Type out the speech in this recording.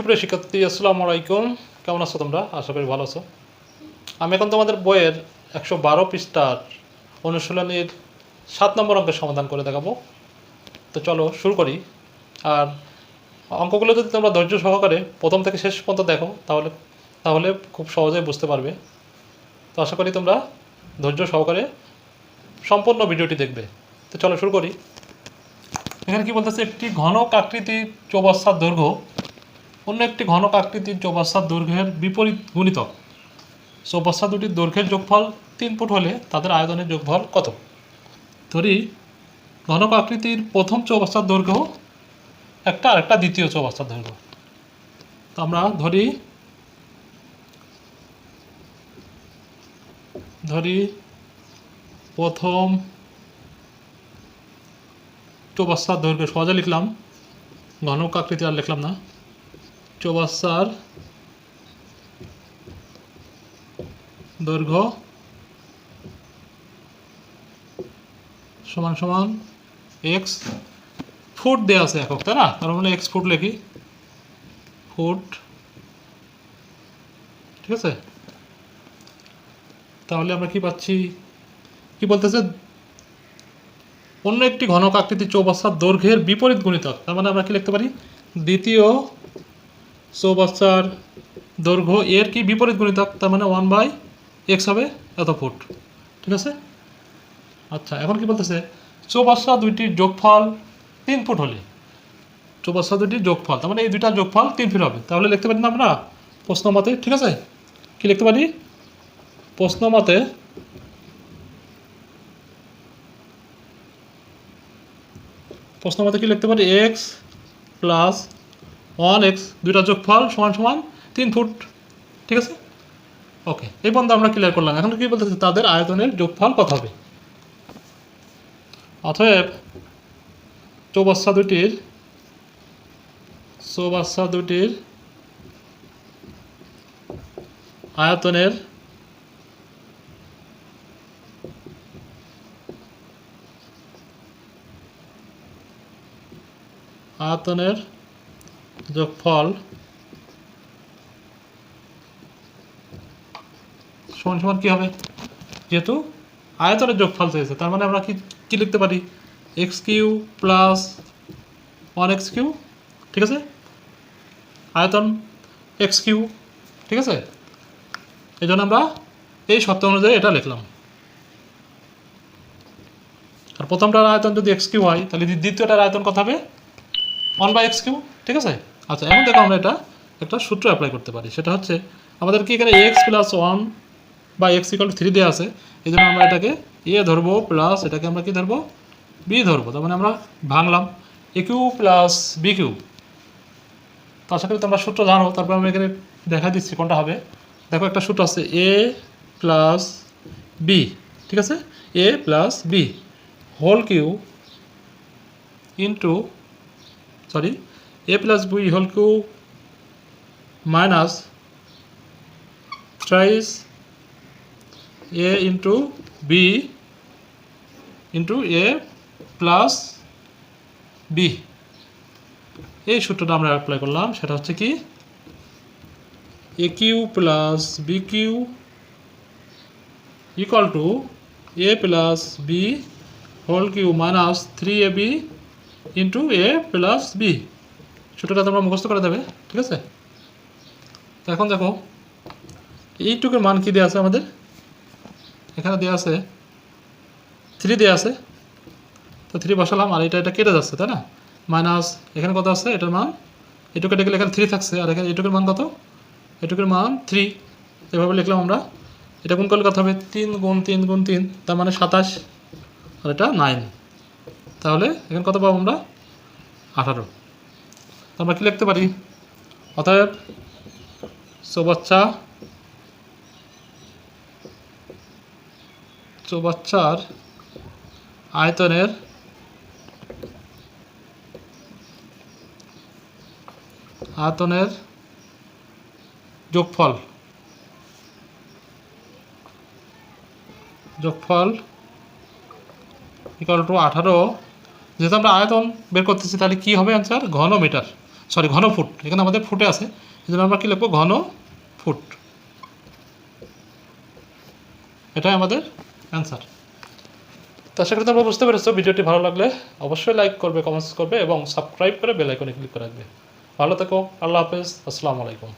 সুপ্রিয় শিক্ষার্থী, আসসালামু আলাইকুম। কেমন আছো তোমরা? আশা করি ভালো আছো। আমি এখন তোমাদের বইয়ের একশো বারো পৃষ্ঠার অনুশীলনীর সাত নম্বর অঙ্কের সমাধান করে দেখাবো। তো চলো শুরু করি। আর অঙ্কগুলো যদি তোমরা ধৈর্য সহকারে প্রথম থেকে শেষ পর্যন্ত দেখো, তাহলে তাহলে খুব সহজেই বুঝতে পারবে। তো আশা করি তোমরা ধৈর্য সহকারে সম্পূর্ণ ভিডিওটি দেখবে। তো চলো শুরু করি। এখানে কি বলতেছে, একটি ঘনক আকৃতির চৌবাচ্চার দৈর্ঘ্য অন্য একটি ঘনক আকৃতির চৌবাচ্চার দৈর্ঘ্যের বিপরীত গুণিতক। চৌবাচ্চা দুটির দৈর্ঘ্যের যোগফল তিন ফুট হলে তাদের আয়তনের যোগফল কত? ধরি ঘনক আকৃতির প্রথম চৌবাচ্চার দৈর্ঘ্য, একটা আর একটা দ্বিতীয় চৌবাচ্চার দৈর্ঘ্য। তো আমরা ধরি ধরি প্রথম চৌবাচ্চার দৈর্ঘ্য সহজে লিখলাম, ঘনক আকৃতি আর লিখলাম না। চৌবাচ্চার দৈর্ঘ্য সমান সমান এক্স ফুট দেওয়া আছে একক, তাই না? তার মানে এক্স ফুট লিখি। ফুট, ঠিক আছে? তাহলে আমরা কি পাচ্ছি? কি বলতেছে? অন্য একটি ঘনক আকৃতির চৌবাচ্চার দৈর্ঘ্যের বিপরীত গুণিতক। তার মানে আমরা কি লিখতে পারি? দ্বিতীয় চৌবাচ্চার দৈর্ঘ্য এর কি বিপরীত গুণিতক তার মানে ওয়ান বাই এক্স হবে এত ফুট। ঠিক আছে? আচ্ছা এখন কি বলতেছে? চৌবাচ্চা দুইটির যোগফল তিন ফুট হলে। চৌবাচ্চা দুইটির যোগফল, তার মানে এই দুইটার যোগফল তিন ফুট হবে। তাহলে লিখতে পারি না আমরা? প্রশ্ন মতে, ঠিক আছে? কি লিখতে পারি? প্রশ্ন মতে প্রশ্ন মতে কি লিখতে পারি? এক্স প্লাস ওয়ান এক্স, দুইটা যোগফল সমান সমান তিন ফুট। ঠিক আছে? ওকে, এই পর্যন্ত আমরা ক্লিয়ার করলাম। এখন কি বলতেছে? তাদের আয়তনের যোগফল কত হবে? অতএব চৌবাচ্চা দুটির চৌবাচ্চা দুটির আয়তনের আয়তনের যোগফল সমান সমান কী হবে? যেহেতু আয়তনের যোগফল চেয়েছে তার মানে আমরা কি, কী লিখতে পারি? X cube plus one X cube ঠিক আছে? আয়তন এক্স কিউ ঠিক আছে? এই জন্য আমরা এই সত্য অনুযায়ী এটা লিখলাম। আর প্রথমটার আয়তন যদি এক্স কিউ হয়, তাহলে দ্বিতীয়টার আয়তন কত হবে? ওয়ান বাই এক্স কিউ ঠিক আছে? আচ্ছা এখন দেখো আমরা এটা একটা সূত্র অ্যাপ্লাই করতে পারি। সেটা হচ্ছে আমাদের কি এখানে এক্স প্লাস ওয়ান বা এক্স ইকাল থ্রি দেওয়া আছে। এই জন্য আমরা এটাকে এ ধরবো প্লাস এটাকে আমরা কি ধরবো? বি ধরবো। তার মানে আমরা ভাঙলাম। A cube plus B cube তো আশা করি তোমরা সূত্র জানো। তারপর আমি এখানে দেখা দিচ্ছি কোনটা হবে। দেখো একটা সূত্র আছে এ প্লাস বি ঠিক আছে? A plus B whole cube into sorry A plus B whole cube minus thrice A into B into A plus B. এই সূত্রটা আমরা অ্যাপ্লাই করলাম, সেটা হচ্ছে কি? A cube plus B cube equal to A plus B whole cube minus three A B into A plus B. সূত্রটা তোমরা মুখস্থ করে দেবে, ঠিক আছে? তো এখন দেখো, এইটুকুর মান কী দেওয়া আছে আমাদের? এখানে দেওয়া আছে থ্রি দেওয়া আছে। তো থ্রি বসালাম, আর এটা এটা কেটে যাচ্ছে, তাই না? মাইনাস এখানে কত আছে? এটার মান, এটুকু কেটে গেলে এখানে থ্রি থাকছে, আর এখানে এটুকুর মান কত? এটুকুর মান থ্রি এভাবে লিখলাম আমরা। এটা গুণ করলে কত হবে? তিন গুণ তিন গুণ তিন, তার মানে সাতাশ, আর এটা নাইন তাহলে এখানে কত পাবো আমরা? আঠারো। আমরা কী লিখতে পারি? অতএব চৌবাচ্চা চৌবাচ্চার আয়তনের আয়তনের যোগফল যোগফল ইকাল টু আঠারো। যেহেতু আমরা আয়তন বের করতেছি, তাহলে কী হবে অ্যান্সার ঘন মিটার সরি, ঘন ফুট। এখানে আমাদের ফুটে আছে। এই জন্য আমরা কী লিখব? ঘন ফুট। এটাই আমাদের অ্যান্সার তো আশা করি তোমরা বুঝতে পেরেছ ভিডিওটি ভালো লাগলে অবশ্যই লাইক করবে কমেন্টস করবে এবং সাবস্ক্রাইব করে বেল আইকনে ক্লিক করে রাখবে। ভালো থেকো, আল্লাহ হাফেজ, আসসালামু আলাইকুম।